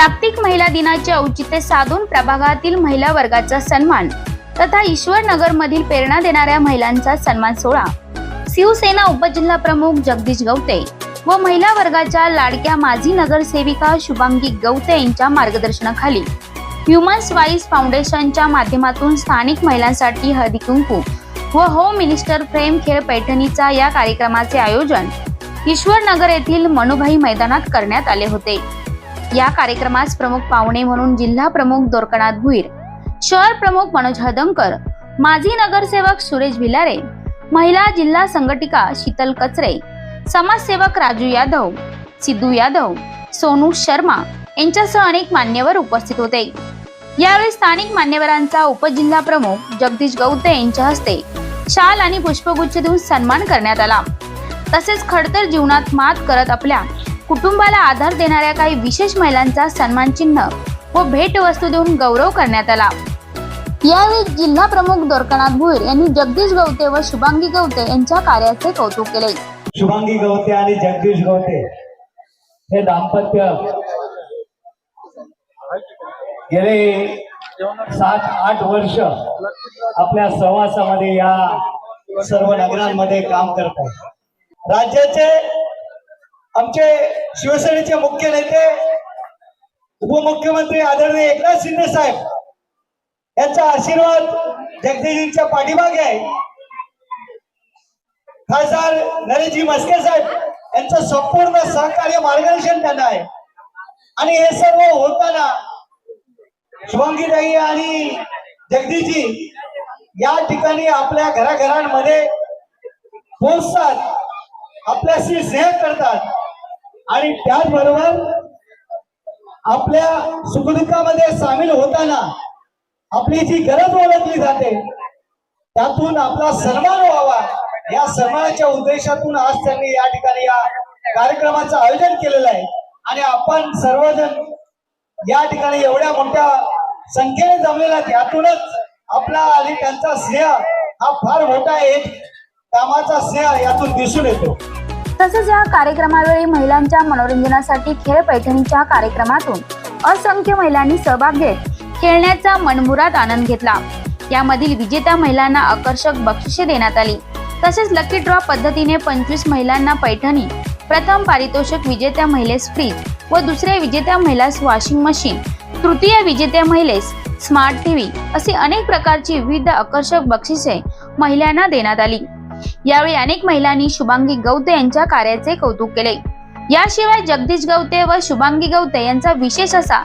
जागतिक महिला दिनाचे औचित्य साधून प्रभागातील महिला वर्गाचा सन्मान तथा ईश्वर मधील प्रेरणा देणाऱ्या महिलांचा सन्मान सोहळा. शिवसेना उपजिल्हा प्रमुख जगदीश गवते व महिला वर्गाच्या लाडक्या माजी नगरसेविका शुभांगी गवते यांच्या मार्गदर्शनाखाली ह्युमन्स वाईस फाउंडेशनच्या माध्यमातून स्थानिक महिलांसाठी हळदी कुंकू व होम मिनिस्टर प्रेम खेळ पैठणीचा या कार्यक्रमाचे आयोजन ईश्वरनगर येथील मनुभाई मैदानात करण्यात आले होते. या कार्यक्रमास प्रमुख पाहुणे म्हणून जिल्हा प्रमुख दोरकनाथ भुईर शहर प्रमुख मनोज हदंकर माजी नगरसेवक सुरेश भिलारे महिला जिल्हा संघटिका शीतल कचरे समाजसेवक राजू यादव सिद्धू यादव सोनू शर्मा यांच्यासह अनेक मान्यवर उपस्थित होते. यावेळी स्थानिक मान्यवरांचा उपजिल्हा प्रमुख जगदीश गौते यांच्या हस्ते शाल आणि पुष्पगुच्छ देऊन सन्मान करण्यात आला. तसेच खडतर जीवनात मात करत आपल्या कुटुंबाला आधार देणाऱ्या काही विशेष महिलांचा सन्मान चिन्ह व भेटवस्तू देऊन गौरव करण्यात आला. यावेळी जिल्हा प्रमुख दोरकनाथ भुईर यांनी जगदीश गवते व शुभांगी गवते यांच्या कार्याचे कौतुक केले. शुभांगी गवते आणि जगदीश गवते हे दाम्पत्य गेले सात आठ वर्ष आपल्या सहवासामध्ये या सर्व नगरांमध्ये काम करत आहे राज्याचे आमचे शिवसेनेचे मुख्य नेते उपमुख्यमंत्री आदरणीय एकनाथ शिंदे साहेब यांचा आशीर्वाद जगदीशजींच्या पाठीमागे आहे. खासदार नरेशजी मस्के साहेब यांचं संपूर्ण सहकार्य मार्गदर्शन त्यांना आहे. आणि हे सर्व होताना शुभंगीताई आणि जगदीशजी या ठिकाणी आपल्या घराघरांमध्ये पोहोचतात आपल्याशी स्नेह करतात. आणि त्याचबरोबर आपल्या सुखदुःखामध्ये सामील होताना आपली जी गरज ओळखली जाते त्यातून आपला सन्मान व्हावा. या सन्मानाच्या उद्देशातून आज त्यांनी या ठिकाणी या कार्यक्रमाचं आयोजन केलेलं आहे. आणि आपण सर्वजण या ठिकाणी एवढ्या मोठ्या संख्येने जमलेला त्यातूनच आपला आणि त्यांचा स्नेह हा फार मोठा एक कामाचा स्नेह यातून दिसून येतो. तसेच या कार्यक्रमावेळी महिलांच्या मनोरंजनासाठी खेळ पैठणीच्या कार्यक्रमातून असंख्य महिलांनी सहभाग घेत खेळण्याचा मनमुराद आनंद घेतला. यामधील विजेत्या महिलांना आकर्षक बक्षिसे देण्यात आली. तसेच लकी ड्रॉ पद्धतीने पंचवीस महिलांना पैठणी प्रथम पारितोषिक विजेत्या महिलेस फ्रीज व दुसऱ्या विजेत्या महिलास वॉशिंग मशीन तृतीय विजेत्या महिलेस स्मार्ट टीव्ही असे अनेक प्रकारची विविध आकर्षक बक्षिसे महिलांना देण्यात आली. यावेळी अनेक महिलांनी शुभांगी गवते यांच्या कार्याचे कौतुक केले. याशिवाय जगदीश गवते व शुभांगी गवते यांचा विशेष असा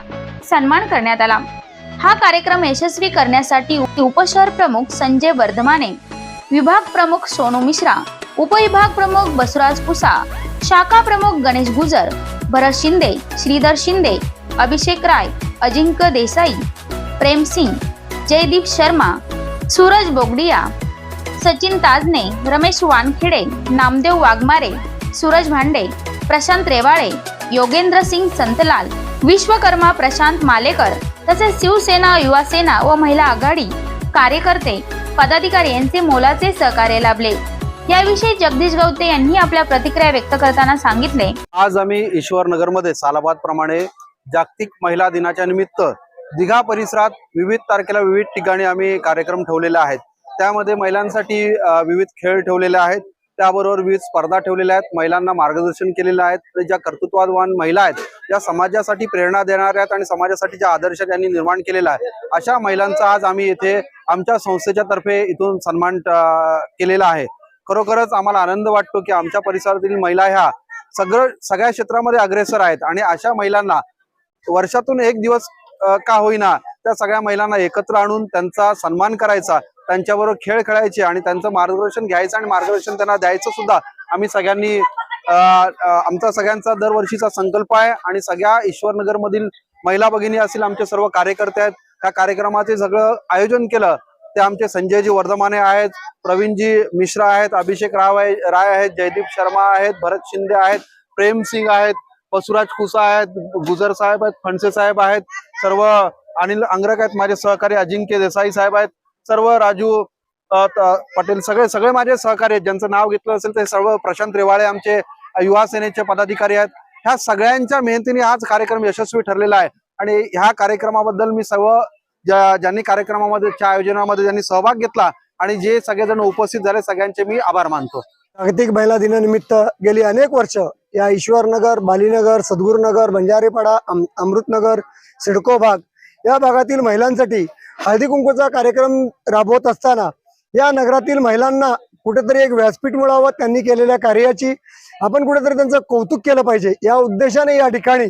सन्मान करण्यात आला. हा कार्यक्रम यशस्वी करण्यासाठी उपशहर प्रमुख संजय वर्धमाने विभाग प्रमुख सोनू मिश्रा उपविभाग प्रमुख बसुराज पुसा शाखा प्रमुख गणेश गुजर भरत शिंदे श्रीधर शिंदे अभिषेक राय अजिंक्य देसाई प्रेम सिंग जयदीप शर्मा सूरज बोगडिया सचिन ताजने रमेश वानखेडे नामदेव वाघमारे सूरज भांडे प्रशांत रेवाळे योगेंद्र सिंग संतलाल विश्वकर्मा प्रशांत मालेकर तसेच शिवसेना युवा सेना व महिला आघाडी कार्यकर्ते पदाधिकारी यांचे मोलाचे सहकार्य लाभले. याविषयी जगदीश गवते यांनी आपल्या प्रतिक्रिया व्यक्त करताना सांगितले. आज आम्ही ईश्वर नगरमध्ये सालाबाद प्रमाणे जागतिक महिला दिनाच्या निमित्त दिघा परिसरात विविध तारखेला विविध ठिकाणी आम्ही कार्यक्रम ठेवलेले आहेत. त्यामध्ये महिलांसाठी विविध खेळ ठेवलेले आहेत. त्याबरोबर विविध स्पर्धा ठेवलेल्या आहेत. महिलांना मार्गदर्शन केलेलं आहेत ज्या कर्तृत्ववान महिला आहेत ज्या समाजासाठी प्रेरणा देणाऱ्या आहेत आणि समाजासाठी ज्या आदर्श त्यांनी निर्माण केलेला आहे अशा महिलांचा आज आम्ही येथे आमच्या संस्थेच्या तर्फे इथून सन्मान केलेला आहे. खरोखरच आम्हाला आनंद वाटतो की आमच्या परिसरातील महिला ह्या सगळं सगळ्या क्षेत्रामध्ये अग्रेसर आहेत. आणि अशा महिलांना वर्षातून एक दिवस का होईना त्या सगळ्या महिलांना एकत्र आणून त्यांचा सन्मान करायचा त्यांच्याबरोबर खेळ खेळायचे आणि त्यांचं मार्गदर्शन घ्यायचं आणि मार्गदर्शन त्यांना द्यायचं सुद्धा आम्ही सगळ्यांनी आमचा सगळ्यांचा दरवर्षीचा संकल्प आहे आणि सगळ्या ईश्वरनगर मधील महिला भगिनी असतील आमचे सर्व कार्यकर्ते आहेत. त्या कार्यक्रमाचे सगळं आयोजन केलं. ते आमचे संजयजी वर्धमाने आहेत प्रवीणजी मिश्रा आहेत अभिषेक राव आहे राय आहेत जयदीप शर्मा आहेत भरत शिंदे आहेत प्रेम सिंग आहेत बसुराज कुसा आहेत गुजर साहेब आहेत फणसे साहेब आहेत सर्व अनिल अंग्रक आहेत माझे सहकारी अजिंक्य देसाई साहेब आहेत. सर्व राजू पटेल सगळे सगळे माझे सहकारी आहेत. ज्यांचं नाव घेतलं असेल ते सर्व प्रशांत रेवाळे आमचे युवा सेनेचे पदाधिकारी आहेत. ह्या सगळ्यांच्या मेहनतीने हाच कार्यक्रम यशस्वी ठरलेला आहे. आणि ह्या कार्यक्रमाबद्दल मी सर्व ज्यांनी कार्यक्रमामध्ये च्या आयोजनामध्ये ज्यांनी सहभाग घेतला आणि जे सगळेजण उपस्थित झाले सगळ्यांचे मी आभार मानतो. जागतिक महिला दिनानिमित्त गेली अनेक वर्ष या ईश्वरनगर बालीनगर सद्गुरुनगर बंजारेपाडा अम- अमृतनगर सिडको भाग या भागातील महिलांसाठी हळदी कुंकूचा कार्यक्रम राबवत असताना या नगरातील महिलांना कुठेतरी एक व्यासपीठ मिळावं त्यांनी केलेल्या कार्याची आपण कुठेतरी त्यांचं कौतुक केलं पाहिजे. या उद्देशाने या ठिकाणी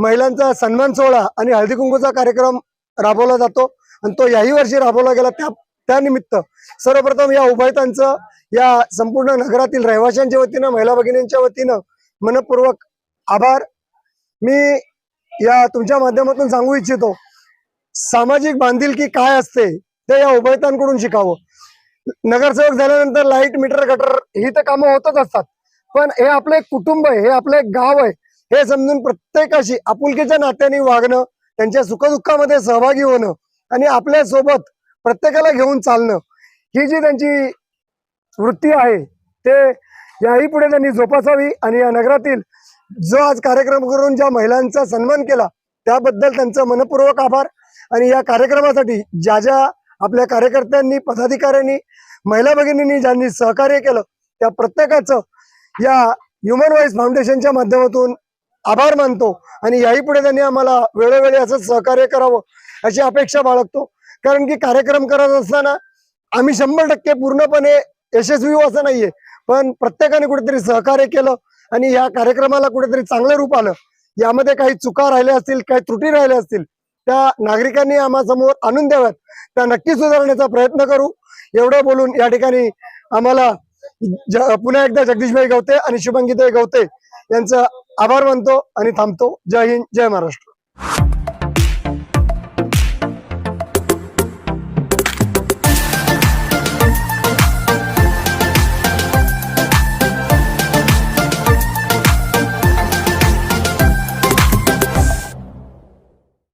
महिलांचा सन्मान सोहळा आणि हळदी कुंकूचा कार्यक्रम राबवला जातो आणि तो याही वर्षी राबवला गेला. त्या त्यानिमित्त सर्वप्रथम या उभयतांचं या संपूर्ण नगरातील रहिवाशांच्या वतीनं महिला भगिनींच्या वतीनं मनपूर्वक आभार. मी या तुमच्या माध्यमातून सांगू इच्छितो सामाजिक बांधिलकी काय असते ते या उभयतांकडून शिकावं. नगरसेवक झाल्यानंतर लाइट मीटर गटर ही तर कामं होतच असतात. पण हे आपलं एक कुटुंब आहे हे आपलं एक गाव आहे हे समजून प्रत्येकाशी आपुलकीच्या नात्याने वागणं त्यांच्या सुखदुःखामध्ये सहभागी होणं आणि आपल्यासोबत प्रत्येकाला घेऊन चालणं ही जी त्यांची वृत्ती आहे ते याही पुढे त्यांनी जोपासावी आणि या नगरातील जो आज कार्यक्रम करून ज्या महिलांचा सन्मान केला त्याबद्दल त्यांचं मनपूर्वक आभार. आणि या कार्यक्रमासाठी ज्या ज्या आपल्या कार्यकर्त्यांनी पदाधिकाऱ्यांनी महिला भगिनींनी ज्यांनी सहकार्य केलं त्या प्रत्येकाचं या ह्युमन राईट्स फाउंडेशनच्या माध्यमातून आभार मानतो. आणि याही पुढे त्यांनी आम्हाला वेळोवेळी असं सहकार्य करावं अशी अपेक्षा बाळगतो. कारण की कार्यक्रम करत असताना आम्ही शंभर टक्के पूर्णपणे यशस्वी हो असं नाहीये. पण प्रत्येकाने कुठेतरी सहकार्य केलं आणि या कार्यक्रमाला कुठेतरी चांगलं रूप आलं. यामध्ये काही चुका राहिल्या असतील काही त्रुटी राहिल्या असतील त्या नागरिकांनी आम्हा समोर आणून द्याव्यात. त्या नक्की सुधारण्याचा प्रयत्न करू. एवढं बोलून या ठिकाणी आम्हाला ज- पुन्हा एकदा जगदीशभाई गवते आणि शुभंगीताई गवते यांचं आभार मानतो आणि थांबतो. जय हिंद जय महाराष्ट्र.